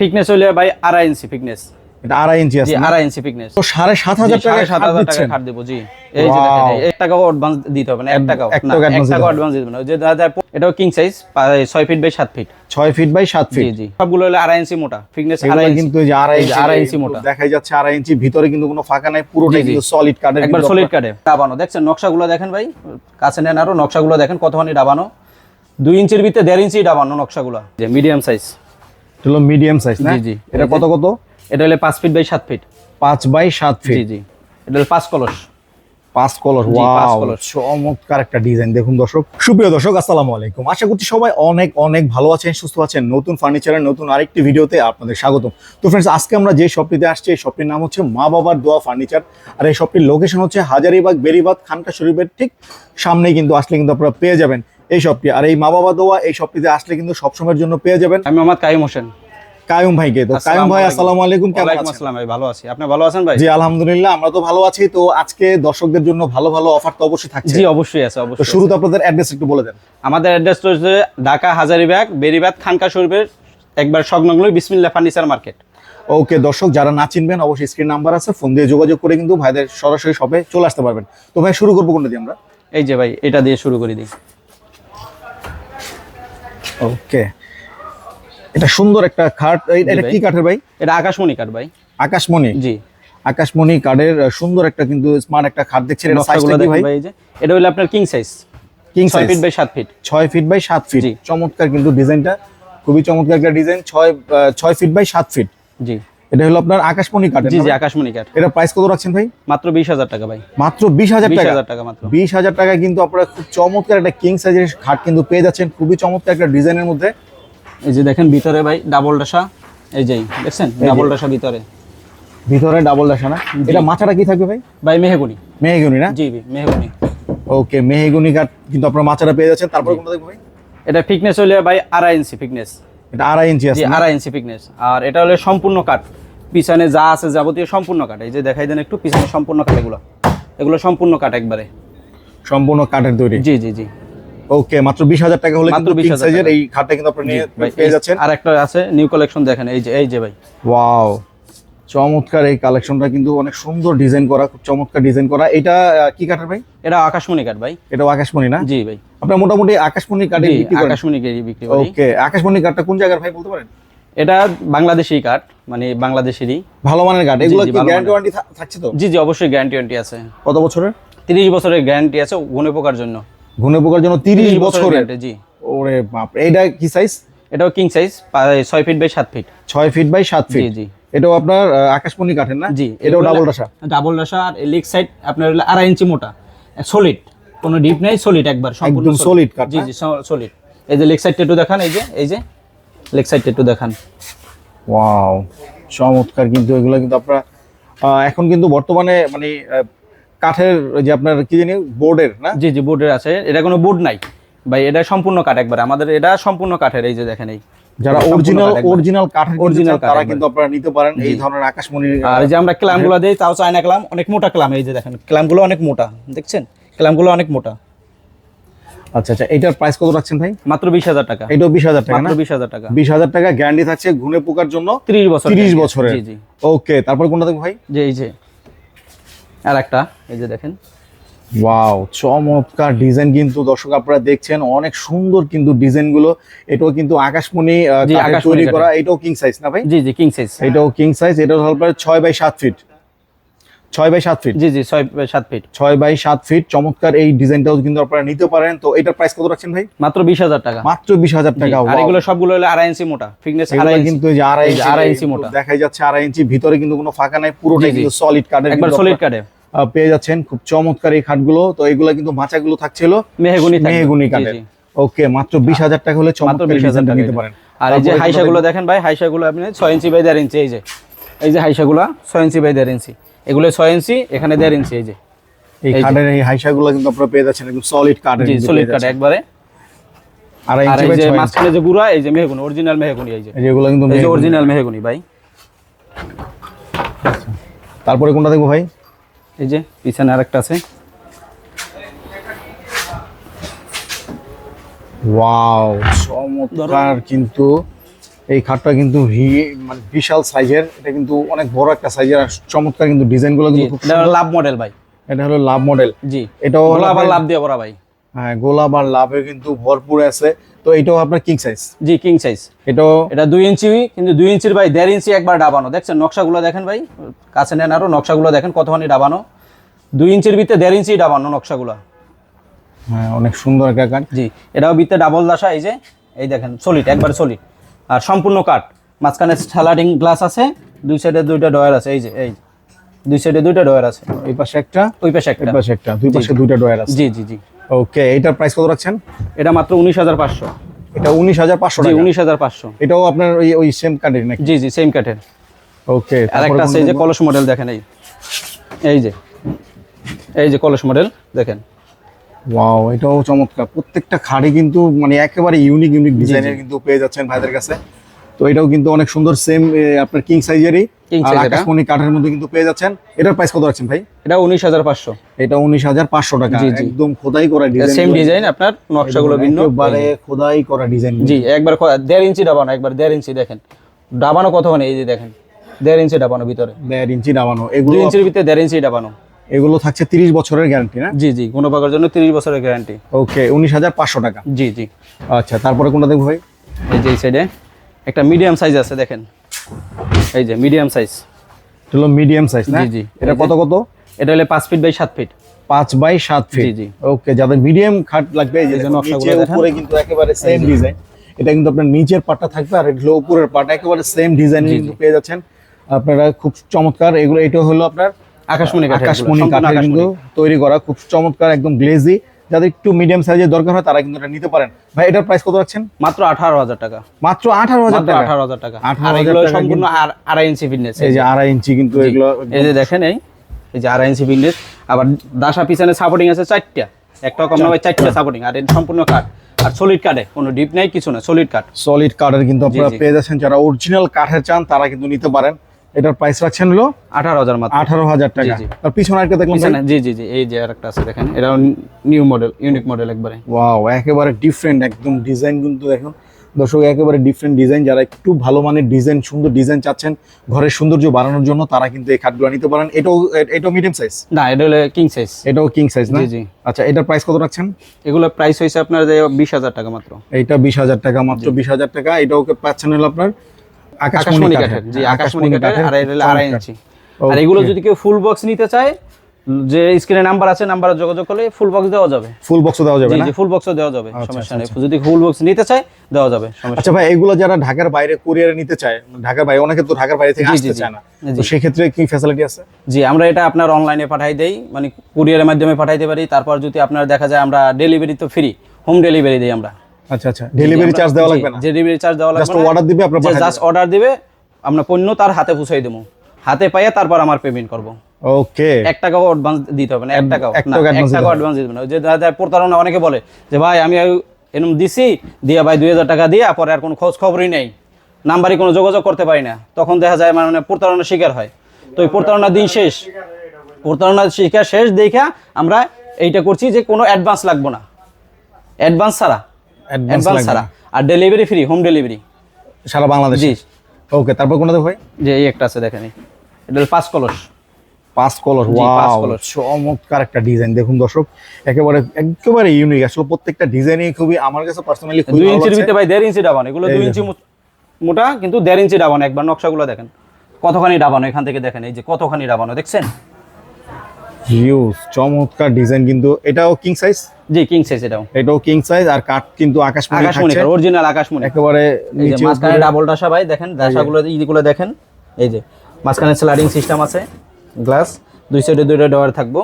Fitness হইলে ভাই আড়াই ইঞ্চি ফিটনেস এটা আড়াই ইঞ্চি আছে আড়াই ইঞ্চি ফিটনেস তো সাড়ে সাত হাজার টাকা সাত হাজার টাকা খাট দেবো জি। এই যে এক টাকাও অ্যাডভান্স দিতে হবে না এক টাকাও। এক টাকাও। অ্যাডভান্স দিতে হবে। না। যে দাদা এটাও কিং সাইজ ছয় ফিট বাই সাত ফিট ছয় ফিট বাই সাত ফিট জি। সবগুলো হলো আড়াই ইঞ্চি মোটা। ফিটনেস আড়াই কিন্তু আড়াই আড়াই ইঞ্চি মোটা। দেখাই যাচ্ছে আড়াই ইঞ্চি ভিতরে কিন্তু কোনো ফাঁকা নাই পুরোটাই। কিন্তু সলিড কাঠের একবার সলিড কাটে ডাবানো দেখছেন নকশাগুলো দেখেন ভাই কাছে নেন আরও নকশাগুলো দেখেন কতখানি ডাবানো দুই ইঞ্চির ভিতরে দেড় ইঞ্চি ডাবানো নকশাগুলো। যে মিডিয়াম সাইজ হলো মিডিয়াম সাইজ না? জি, জি। এটা কত কত? এটা হলে পাঁচ ফিট বাই সাত ফিট পাঁচ বাই সাত জি ফিট জি। এটা হলো পাঁচ কলস। পাঁচ কলর জি, ওয়াও কলস। চমৎকার একটা ডিজাইন দেখুন দর্শক সুপ্রিয় দর্শক আসসালামু আলাইকুম। আশা করছি সবাই অনেক অনেক ভালো আছেন সুস্থ আছেন। নতুন ফার্নিচারের নতুন আরেকটি ভিডিওতে আপনাদের স্বাগতম। তো ফ্রেন্ডস আজকে আমরা যে শপটিতে আসছি এই শপটির নাম হচ্ছে মা বাবার দোয়া ফার্নিচার আর এই শপটির লোকেশন হচ্ছে হাজারিবাগ বেরিবাগ খানকা শরীফের ঠিক সামনেই কিন্তু আসলে কিন্তু আপনারা পেয়ে যাবেন। এই শপটি আর এই মা বাবা দোয়া এই শপটিতে আসলে কিন্তু সবসময়ের জন্য পেয়ে যাবেন। আমি আমার কাইম হোসেন। কায়ুম ভাইকে তো কায়ুম ভাই আসসালামু আলাইকুম কেমন আছেন? আসসালাম ভাই ভালো আছি। আপনি ভালো আছেন ভাই? জি আলহামদুলিল্লাহ আমরা তো ভালো আছি। তো আজকে দর্শকদের জন্য ভালো ভালো অফার তো অবশ্যই থাকছে। জি অবশ্যই আছে অবশ্যই তো শুরুতে আপনাদের অ্যাড্রেস একটু বলে দেন। আমাদের অ্যাড্রেস রয়েছে ঢাকা হাজারিবাগ বেরিবাগ খানকা শরীফের একবার সংলগ্ন বিসমিল্লা ফার্নিচার মার্কেট। ওকে দর্শক যারা না চিনবেন অবশ্যই স্ক্রিন নাম্বার আছে ফোন দিয়ে যোগাযোগ করে কিন্তু ভাইদের সরাসরি শপে চলে আসতে পারবেন। তো ভাই শুরু করব কোনটা দিয়ে আমরা? এই যে ভাই এটা দিয়ে শুরু করে দিই। ওকে এটা সুন্দর একটা খাট। এটা কি কাঠের ভাই? এটা আকাশমণি কাঠ ভাই। আকাশমণি? জি। আকাশমণি কাঠের সুন্দর একটা কিন্তু স্মার্ট একটা খাট দেখছেন। এটা সাইজটা কি ভাই? ভাই এই যে। এটা হলো আপনার king size king size 6 feet by 7 feet 6 feet by 7 feet. চমৎকার কিন্তু ডিজাইনটা খুবই চমৎকার একটা ডিজাইন ছয় আহ, ছয় ফিট বাই 7 ফিট জি। এটা হলো আপনার আকাশমণি কাঠের জি জি আকাশমণি কাঠ। এটা প্রাইস কত রাখছেন ভাই? মাত্র বিশ হাজার টাকা ভাই। মাত্র বিশ হাজার টাকা। টাকা মাত্র। বিশ হাজার টাকা কিন্তু আপনারা খুব চমৎকার একটা কিং সাইজের খাট কিন্তু পেয়ে যাচ্ছেন। খুবই চমৎকার একটা ডিজাইনের মধ্যে। এই যে দেখেন ভিতরে ভাই ডাবল ডাসা। এই যে দেখছেন? ডাবল ডাসা ভিতরে। ভিতরে ডাবল ডাসা না? এটা মাথাটা কি থাকবে ভাই? ভাই মেহগুনি। মেহগুনি না? জি ভাই মেহগুনি। ওকে মেহগুনি কাঠ কিন্তু আপনার মাথাটা পেয়ে যাচ্ছেন। তারপর কোনটা দেখব ভাই? এটা ফিটনেস হলে ভাই আড়াই ইঞ্চি ফিটনেস এটা আড়াই ইঞ্চি আছে আড়াই ইঞ্চি ফিটনেস আর এটা হলো সম্পূর্ণ কাঠ। পিছনে যা আছে যাবতীয় সম্পূর্ণ কাঠ। এই যে দেখাই দেন একটু পিছনে সম্পূর্ণ কাঠ এগুলো। এগুলো সম্পূর্ণ কাঠ একবারে। সম্পূর্ণ কাঠের তৈরি? জি জি জি। ওকে মাত্র বিশ হাজার টাকা হলে মাত্র কিন্তু 20,000 সাইজের এই খাটটা কিন্তু আপনি ভাই পেয়ে যাচ্ছেন। আর একটা আছে নিউ কালেকশন দেখেন। এই যে এই যে ভাই। ওয়াও চমৎকার এই কালেকশনটা কিন্তু অনেক সুন্দর ডিজাইন করা খুব চমৎকার ডিজাইন করা। এটা কি কাঠের ভাই? এটা আকাশমণি কাঠ ভাই। এটাও আকাশমণি না? জি ভাই। আপনার মোটামুটি আকাশমণি কাঠে আকাশমণি কেজি বিক্রি ওকে আকাশমণি কাঠটা কোন জায়গার ভাই বলতে পারেন? এটা বাংলাদেশি কাঠ মানে বাংলাদেশেরই। ভালো মানের কাঠ এগুলো কি গ্যারান্টি। ওয়ারেন্টি থাকছে তো? জি জি অবশ্যই গ্যারান্টি ওয়ারেন্টি আছে। কত বছরের? তিরিশ বছরের গ্যারান্টি আছে গুণে পোকার জন্য। ঘুনে পোকার জন্য তিরিশ বছরের guarantee, জি। ওরে বাপ এইটা কি সাইজ এটাও কিং সাইজ ছয় ফিট বাই সাত ফিট ছয় ফিট বাই সাত জি ফিট জি জি। এটাও আপনার আকাশমণি কাঠের না? জি এটাও ডাবল রাশা ডাবল রাশা আর লেগ সাইড আপনার আড়াই ইঞ্চি মোটা সলিড কোনো ডিপ নেই সলিড একবার সম্পূর্ণ একদম solid কাঠ, জি জি সলিড এই যে লেগ সাইডটা একটু দেখান এই যে এই যে লেগ সাইডটা একটু দেখান। ওয়াও চমৎকার কিন্তু এগুলো কিন্তু আপনারা এখন কিন্তু বর্তমানে মানে কাঠের যে আপনার কি জানি বোর্ডের না? জি জি বোর্ডের আছে। এটা কোনো বোর্ড নাই। ভাই এটা সম্পূর্ণ কাঠ একবার। আমাদের এটা সম্পূর্ণ কাঠের এই যে দেখেন এই। যারা অরিজিনাল অরিজিনাল কাঠ অরিজিনাল তারা কিন্তু আপনারা নিতে পারেন এই ধরনের আকাশমণি আর এই যে আমরা ক্লামগুলো দিই তাও চায়না ক্লাম অনেক মোটা ক্লাম এই যে দেখেন ক্লামগুলো অনেক মোটা দেখছেন? ক্লামগুলো অনেক মোটা। আচ্ছা আচ্ছা এটার প্রাইস কত রাখছেন ভাই? মাত্র বিশ হাজার টাকা। এটাও বিশ হাজার টাকা বিশ হাজার টাকা। বিশ হাজার টাকা গ্যারান্টি থাকছে ঘুনে পোকার জন্য তিরিশ বছর তিরিশ guarantee। বছরের। জি জি। ওকে তারপর কোনটা দেখব ভাই? যে এই যে আর একটা এই যে দেখেন। ওয়াও চমৎকার ডিজাইন কিন্তু দর্শক আপনারা দেখছেন। অনেক সুন্দর কিন্তু ডিজাইনগুলো এটাও কিন্তু আকাশমণি তৈরি করা। এটাও কিং সাইজ না ভাই? জি জি কিং সাইজ এটাও কিং সাইজ এটা হল প্রায় ছয় বাই সাত ফিট ছয় বাই সাত ফিট জি জি ছয় বাই সাত ফিট ছয় বাই সাত ফিট চমৎকার এই ডিজাইনটাও কিন্তু আপনারা নিতে পারেন। তো এটার প্রাইস কত রাখছেন ভাই? মাত্র বিশ হাজার টাকা। মাত্র বিশ হাজার টাকা আর এগুলো সবগুলো হলো আড়াই ইঞ্চি মোটা ফিটনেস আড়াই কিন্তু এই যে আড়াই ইঞ্চি আড়াই ইঞ্চি মোটা। দেখাই যাচ্ছে আড়াই ইঞ্চি ভিতরে কিন্তু কোনো ফাঁকা নাই পুরোটাই। কিন্তু সলিড কাঠের একবার সলিড কাটে পেয়ে যাচ্ছেন। খুব চমৎকার এই খাটগুলো তো এগুলো কিন্তু মাচাগুলো থাকছিল মেহগুনি। মেহগুনি কাঠের ওকে মাত্র বিশ হাজার টাকা হলে চমৎকার বিশ হাজার ডিজাইনটা টাকা নিতে পারেন। আর এই যে হাইসাগুলো দেখেন ভাই হাইসাগুলো আপনি ছয় ইঞ্চি বাই দেড় ইঞ্চি এই যে। এই যে হাইসাগুলো ছয় ইঞ্চি বাই দেড় ইঞ্চি। এগুলো ছয় ইঞ্চি এখানে দেড় ইঞ্চি এই যে। এই এই যে। কাঠের এই হাইসাগুলো কিন্তু আপনারা পেয়ে যাচ্ছেন একদম সলিড কিন্তু সলিড যাচ্ছেন। একবারে। আর এই যে মাঝখানে যে গুড়া এই যে মেহগুনি অরিজিনাল মেহগুনি এই যে। কিন্তু এই যে অরিজিনাল মেহগুনি ভাই। তারপরে কোনটা দেখব ভাই? এই যে পিছনে আরেকটা আছে। ওয়াও চমৎকার কিন্তু। এই খাটটা কিন্তু মানে বিশাল সাইজের। এটা কিন্তু অনেক বড় একটা সাইজের আর চমৎকার কিন্তু ডিজাইনগুলো কিন্তু খুব এটা লাভ মডেল ভাই। এটা হলো লাভ মডেল। জি এটাও হলো গোলাপ আর লাভ দিয়ে পড়া ভাই। হ্যাঁ গোলাপ আর লাভে কিন্তু ভরপুর আছে। তো এটাও আপনার কিং সাইজ জি কিং সাইজ এটাও এটা দুই ইঞ্চি কিন্তু দুই ইঞ্চির ভাই দেড় ইঞ্চি একবার ডাবানো। দেখছেন নকশাগুলো দেখেন ভাই কাছে নেন আরও নকশাগুলো দেখেন কতখানি ডাবানো। দুই ইঞ্চির ভিতরে দেড় ইঞ্চি ডাবানো নকশাগুলো। হ্যাঁ অনেক সুন্দর একটা কাঠ জি এটাও ভিতরে ডাবল দাসা এই যে এই দেখেন সলিড একবার সলিড আর সম্পূর্ণ কাঠ। মাঝখানে স্যালাডিং গ্লাস আছে দুই সাইডে দুইটা ডয়ার আছে এই যে এই দুই সাইডে দুইটা ডয়ার আছে। এই পাশে একটা ওই পাশে একটা। পাশে একটা দুই পাশে দুইটা ডয়ার আছে। জি জি জি। ওকে এইটার প্রাইস কত রাখছেন? এটা মাত্র উনিশ হাজার পাঁচশো। এটা উনিশ হাজার পাঁচশো জি উনিশ হাজার পাঁচশো। এটাও আপনার ওই ওই সেম কাঠের নাকি? জি জি সেম কাঠের ওকে আর একটা আছে এই যে কলস মডেল দেখেন এই এই যে। এই যে কলস মডেল দেখেন। ওয়াও এটাও চমৎকার। প্রত্যেকটা খাড়ি কিন্তু মানে একেবারে ইউনিক ইউনিক ডিজাইনের কিন্তু পেয়ে যাচ্ছেন ভাইদের কাছে। তো এটাও কিন্তু অনেক সুন্দর সেম আপনার কিং সাইজেরই। আকাশমণি কাঠের মধ্যে কিন্তু পেয়ে যাচ্ছেন। এটার প্রাইস কত রাখছেন ভাই? এটা উনিশ হাজার পাঁচশো। এটা উনিশ হাজার পাঁচশো টাকা। একদম খোদাই করা ডিজাইন সেম ডিজাইন আপনার নকশাগুলো ভিন্ন। একেবারে খোদাই করা ডিজাইন জি একবার দেড় ইঞ্চি ডাবানো একবার দেড় ইঞ্চি দেখেন। ডাবানো কতখানি এই যে দেখেন। দেড় ইঞ্চি ডাবানো ভিতরে। দেড় ইঞ্চি দুই এগুলো ইঞ্চির ভিতরে দেড় ইঞ্চি ডাবানো এগুলো থাকছে তিরিশ বছরের গ্যারান্টি না? জি জি কোনো পাকার জন্য তিরিশ বছরের গ্যারান্টি। ওকে উনিশ হাজার পাঁচশো টাকা। জি জি। আচ্ছা তারপরে কোনটা দেখব ভাই? এই যে এই সাইডে একটা মিডিয়াম সাইজ আছে দেখেন। এই যে মিডিয়াম সাইজ এটা হলো মিডিয়াম সাইজ না? জি, জি। এটা কত কত? এটা হলে পাঁচ ফিট বাই সাত ফিট পাঁচ বাই সাত ফিট জি, জি। ওকে যাদের মিডিয়াম খাট লাগবে এই যে এই যে দেখুন, নকশাগুলো দেখেন। উপরে কিন্তু একেবারে সেম ডিজাইন এটা কিন্তু আপনার নিচের পাটটা থাকবে আর এটা হলো উপরের পাট একেবারে সেম ডিজাইন কিন্তু পেয়ে যাচ্ছেন। আপনারা খুব চমৎকার এগুলো এটা হলো আপনার আকাশমণি আকাশমণি কাঠের কিন্তু তৈরি করা খুব চমৎকার একদম গ্লেজি যাদের একটু মিডিয়াম সাইজের দরকার হয় তারা কিন্তু এটা নিতে পারেন। ভাই এটার প্রাইস কত রাখছেন? মাত্র আঠারো হাজার টাকা। মাত্র আঠারো হাজার টাকা? আঠারো হাজার টাকা। 18,000 আর এগুলো টাকা সম্পূর্ণ আড়াই ইঞ্চি ফিটনেস এই যে আড়াই ইঞ্চি কিন্তু এগুলো এই যে দেখেন এই এই যে আড়াই ইঞ্চি ফিটনেস আবার দাসা পিছনে সাপোর্টিং আছে চারটা। একটা কম না চারটা সাপোর্টিং আর এটা সম্পূর্ণ কাঠ আর সলিড কাঠে কোনো ডিপ নাই কিছু না সলিড কাঠ সলিড কাঠের কিন্তু আপনারা পেয়ে যাচ্ছেন। যারা অরিজিনাল কাঠের চান তারা কিন্তু নিতে পারেন। এটার প্রাইস রাখছেন হলো আঠারো হাজার মাত্র। আঠারো হাজার টাকা। আর পিছনে একটা দেখলাম জি জি জি এই যে আরেকটা আছে দেখেন। এটা নিউ মডেল ইউনিক মডেল একবারে। ওয়াও একেবারে ডিফারেন্ট একদম ডিজাইন কিন্তু দেখুন। দর্শক একেবারে ডিফারেন্ট ডিজাইন যারা একটু ভালো মানের ডিজাইন সুন্দর ডিজাইন চাচ্ছেন ঘরের সৌন্দর্য বাড়ানোর জন্য তারা কিন্তু এই খাটগুলো নিতে পারেন। এটাও এটাও মিডিয়াম সাইজ না এটা হলো কিং সাইজ এটাও কিং সাইজ না? জি জি। আচ্ছা এটার প্রাইস কত রাখছেন? এগুলো প্রাইস হয়েছে আপনার যে বিশ হাজার টাকা মাত্র। এইটা বিশ হাজার টাকা মাত্র বিশ হাজার টাকা। এটাও পাচ্ছেন হলো আপনার আকাশমণি কাঠের। জি আকাশমণি কাঠের আর এটা আড়াই ইঞ্চি। আর এগুলো যদি কেউ ফুল বক্স নিতে চায় যে স্ক্রিনে নাম্বার আছে নাম্বারে যোগাযোগ করলে ফুল বক্স দেওয়া যাবে। ফুল বক্স দেওয়া যাবে জি ফুল দেওয়া যাবে আচ্ছা, সমস্যা নেই। যদি ফুল বক্স নিতে চায় দেওয়া যাবে আচ্ছা ভাই এগুলো যারা ঢাকার বাইরে কুরিয়ারে নিতে চায় ঢাকার বাইরে অনেকে তো ঢাকার বাইরে থেকে আসতে চায় না। জি। তো সেক্ষেত্রে কি ফ্যাসিলিটি আছে? জি আমরা এটা আপনার অনলাইনে পাঠাই দেই মানে কুরিয়ারের মাধ্যমে পাঠাইতে পারি। তারপর যদি আপনার দেখা যায় আমরা ডেলিভারি তো ফ্রি হোম ডেলিভারি দেই আমরা। আচ্ছা আচ্ছা। ডেলিভারি চার্জ দেওয়া লাগবে না? ডেলিভারি চার্জ দেওয়া লাগবে না অর্ডার দিবে আপনার জাস্ট অর্ডার দিবে আমরা পণ্য তার হাতে পৌঁছাই দেবো। হাতে পাইয়ে তারপর আমার পেমেন্ট করব। ওকে এক টাকাও অ্যাডভান্স দিতে হবে না এক টাকাও। এক টাকাও অ্যাডভান্স দিতে না। যে দাদা প্রতারণা অনেকে বলে যে ভাই আমি এরকম দিছি দিয়া ভাই দুই হাজার টাকা দিয়া পরে আর কোনো খোঁজ খবরই নেই। নাম্বারই কোনো যোগাযোগ করতে পারি না। তখন দেখা যায় মানে প্রতারণার শিকার হয়। তো ওই প্রতারণার দিন শেষ। প্রতারণার শিকার শেষ দেখা আমরা এইটা করছি যে কোনো অ্যাডভান্স লাগবো না। অ্যাডভান্স ছাড়া। অ্যাডভান্স অ্যাডভান্স ছাড়া। আর ডেলিভারি ফ্রি হোম ডেলিভারি সারা বাংলাদেশ? জি। ওকে তারপর কোনটা ভাই? যে এই একটা আছে দেখেন এটা পাঁচ কলস। পাঁচ কলর ওয়াও চমৎকার একটা ডিজাইন দেখুন দর্শক একেবারে একেবারে ইউনিক আসলে প্রত্যেকটা ডিজাইনই খুবই আমার কাছে পার্সোনালি খুবই দুই ইঞ্চির। ভিতরে ভাই দেড় ইঞ্চি ডাবানো। এগুলো দুই ইঞ্চি মোটা কিন্তু দেড় ইঞ্চি ডাবানো। একবার নকশাগুলো দেখেন। কতখানি ডাবানো এখান থেকে দেখেন। এই যে কতখানি ডাবানো দেখছেন? হিউজ চমৎকার ডিজাইন কিন্তু। এটাও কিং সাইজ জি কিং সাইজ এটাও। এটাও কিং সাইজ আর কাঠ কিন্তু আকাশমণি আকাশমণি অরিজিনাল আকাশমণি। একেবারে নিচে মাঝখানে ডাবল ডাসা ভাই দেখেন ডাসাগুলো ইগুলো দেখেন। এই যে মাঝখানে স্লাইডিং সিস্টেম আছে গ্লাস দুই সাইডে দুইটা ডয়ার থাকব।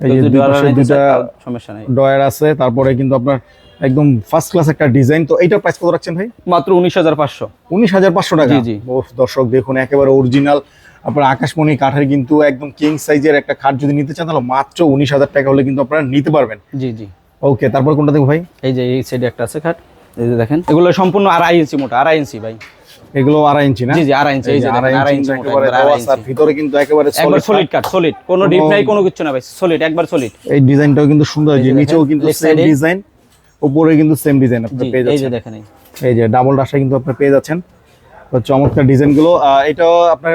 এই যে দুইটা সমস্যা নাই। ডয়ার আছে তারপরে কিন্তু আপনার একদম ফার্স্ট ক্লাস একটা ডিজাইন তো এইটার প্রাইস কত রাখছেন ভাই? মাত্র উনিশ হাজার পাঁচশো। উনিশ হাজার পাঁচশো টাকা? জি, জি। ওহ, দর্শক দেখুন একেবারে অরিজিনাল আপনার আকাশমণি কাঠের কিন্তু একদম কিং সাইজের একটা খাট যদি নিতে চান তাহলে মাত্র উনিশ হাজার টাকা হলে কিন্তু আপনারা নিতে পারবেন। জি জি। ওকে তারপর কোনটা দেখো ভাই? এই যে এই সাইডে একটা আছে খাট। এই যে দেখেন। এগুলো সম্পূর্ণ আড়াই ইঞ্চি মোটা আড়াই ইঞ্চি ভাই। এগুলো আড়াই ইঞ্চি না? জি জি আড়াই ইঞ্চি এই যে আড়াই ইঞ্চি একেবারে আর ইঞ্চি। ভিতরে কিন্তু একেবারে একবার সলিড কাট সলিড কোনো ডিপ নাই কোনো কিছু না ভাই সলিড একবার সলিড এই ডিজাইনটাও কিন্তু সুন্দর যে নিচেও কিন্তু সেম ডিজাইন উপরে কিন্তু সেম ডিজাইন আপনি পেয়ে এই যে যাচ্ছেন। দেখেন এই যে। ডাবল ডাসা কিন্তু আপনি পেয়ে যাচ্ছেন। তো চমৎকার ডিজাইনগুলো। এটাও আপনার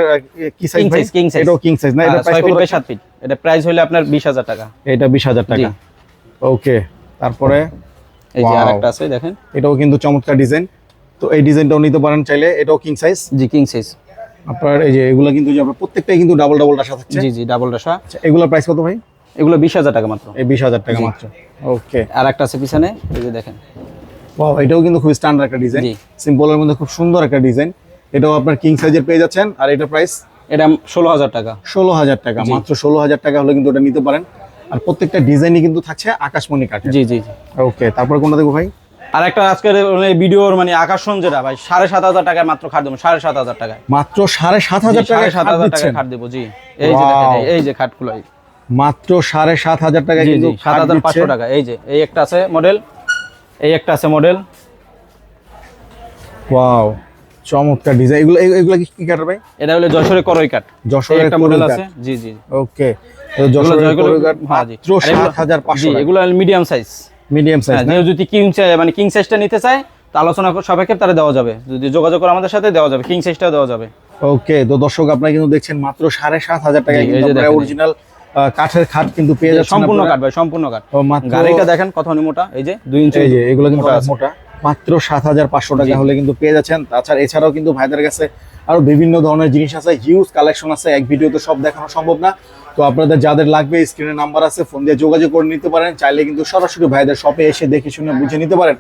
কি সাইজ ভাই? size, king এটাও কিং সাইজ না? এটা প্রাইস বাই সাত ফিট এটা প্রাইস হলে আপনার বিশ হাজার টাকা। এটা বিশ হাজার টাকা। ওকে তারপরে এই যে আরেকটা আছে দেখেন। এটাও কিন্তু চমৎকার ডিজাইন তো এই ডিজাইনটাও নিতে পারেন চাইলে এটাও কিং সাইজ জি কিং সাইজ আপনার এই যে এগুলা কিন্তু যে আপনার প্রত্যেকটাই কিন্তু ডাবল ডাবল ডাসা থাকছে। জি জি ডাবল ডাসা আচ্ছা, এগুলোর প্রাইস কত ভাই? এগুলো বিশ হাজার টাকা মাত্র। এই বিশ হাজার টাকা মাত্র। ওকে আর একটা আছে পিছনে এই যে দেখেন। ওয়াও এটাও কিন্তু খুব স্ট্যান্ডার্ড একটা ডিজাইন সিম্পলের মধ্যে খুব সুন্দর একটা ডিজাইন এটাও আপনার কিং সাইজের পেয়ে যাচ্ছেন। আর এটা প্রাইস এটা ষোলো হাজার টাকা। ষোলো হাজার টাকা। মাত্র ষোলো হাজার টাকা হলে কিন্তু ওটা নিতে পারেন। আর প্রত্যেকটা ডিজাইনই কিন্তু থাকছে আকাশমণি কাঠের। জি জি জি। ওকে তারপর কোনটা দেখব ভাই? আর একটা আজকের মানে ভিডিওর মানে আকর্ষণ যেটা ভাই সাড়ে সাত হাজার টাকায় মাত্র খাট দেবো সাড়ে সাত হাজার টাকায়। মাত্র সাড়ে সাত হাজার জি, টাকা সাড়ে সাত হাজার টাকায় খাট দেবো জি। এই যে এই- যে খাটগুলো। মাত্র সাড়ে সাত হাজার টাকা জি কিন্তু সাত হাজার পাঁচশো টাকা। এই যে এই একটা আছে মডেল এই একটা আছে মডেল ওয়াও চমৎকার ডিজাইন এগুলো এগুলো কি ভাই? এটা হলো করই যশোরের একটা মডেল আছে। জি জি ওকে তো করই কাঠ হ্যাঁ, মাত্র আর এগুলো- সাত হাজার পাঁচশো এগুলো মিডিয়াম সাইজ মিডিয়াম সাইজ যদি কিং মানে কিং সাইজটা নিতে চায় তো আলোচনা সাপেক্ষে তারা দেওয়া যাবে। যদি যোগাযোগ করে আমাদের সাথে দেওয়া যাবে। কিং সাইজটা দেওয়া যাবে। ওকে তো দর্শক আপনারা কিন্তু দেখছেন মাত্র সাড়ে সাত হাজার টাকায় জি, এই কিন্তু। অরিজিনাল কাঠের খাট কিন্তু পেয়ে যাচ্ছেন সম্পূর্ণ কাঠ ভাই সম্পূর্ণ কাঠ। গাড়িটা দেখেন কত মোটা এই যে দুই ইঞ্চি এই যে এগুলো কিন্তু। মোটা মাত্র সাত হাজার পাঁচশো টাকা হলে কিন্তু পেয়ে যাচ্ছেন। তাছাড়া এছাড়াও কিন্তু ভাইদের কাছে আরও বিভিন্ন ধরনের জিনিস আছে হিউজ কালেকশন আছে। এক ভিডিওতে সব দেখানো সম্ভব না। তো আপনাদের যাদের লাগবে স্ক্রিনে নাম্বার আছে ফোন দিয়ে যোগাযোগ করে নিতে পারেন। চাইলে কিন্তু সরাসরি ভাইদের শপে এসে দেখে শুনে বুঝে নিতে পারেন।